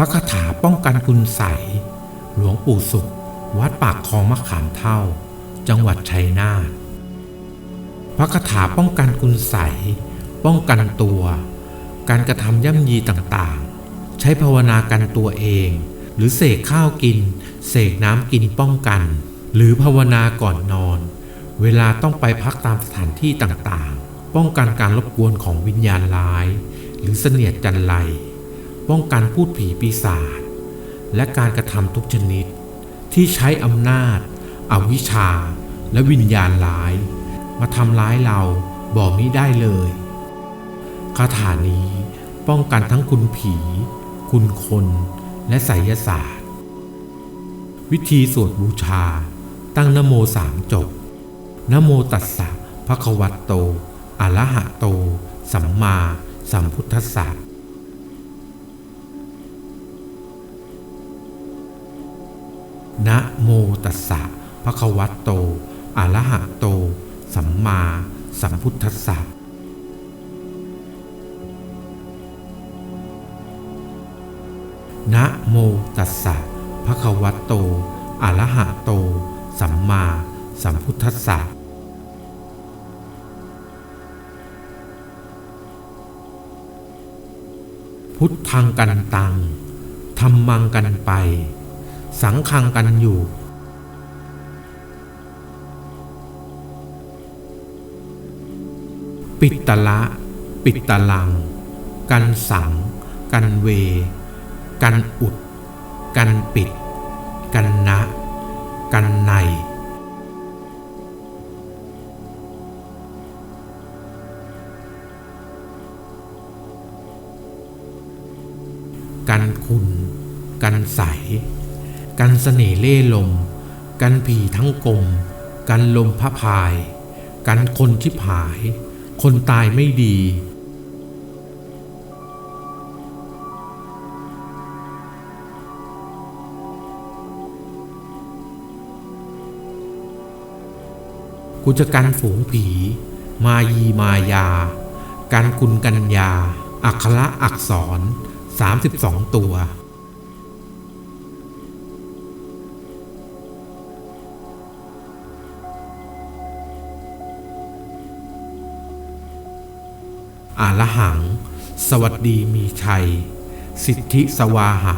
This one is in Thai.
พระคาถาป้องกันคุณใสยหลวงปู่สุข วัดปากคลองมะขามเท่า จังหวัดชัยนาทพระคาถาป้องกันคุณใสยป้องกันตัว การกระทำย่ำยีต่างๆ ใช้ภาวนากันตัวเอง หรือเสกข้าวกิน เสกน้ำกินป้องกัน หรือภาวนาก่อนนอน เวลาต้องไปพักตามสถานที่ต่างๆ ป้องกันการรบกวนของวิญญาณร้าย หรือเสนียดจันไร ป้องกันพูดผีปีศาจและการกระทำทุกชนิด ที่ใช้อำนาจ อวิชชา และวิญญาณร้าย มาทำร้ายเราบอกไม่ได้เลยคาถานี้ป้องกันทั้งคุณผี คุณคนและไสยศาสตร์ วิธีสวดบูชา ตั้งนโมสามจบนโมตัสสะภะคะวะโตอะระหะโต สัมมาสัมพุทธัสสะ นะโมตัสสะภะคะวะโตอะระหะโต สัมมาสัมพุทธัสสะนะโมตัสสะภะคะวะโตอะระหะโต สัมมาสัมพุทธัสสะพุทธังกันตังธรรมังกันไป สังคังกันอยู่ ปิตละ ปิตตลัง กันสัง กันเว กันอุด กันปิด กันนะ กันในกันคุณ กันใส กันเสน่เล่ลม กันผีทั้งกลม กันลมพระพาย กันคนชิบหาย คนตายไม่ดี กูจะกันฝูงผี มายีมายา กันคุณกัญญา อักขระอักษร 32 ตัว อาละหัง สวัสดีมีชัย สิทธิสวาหะ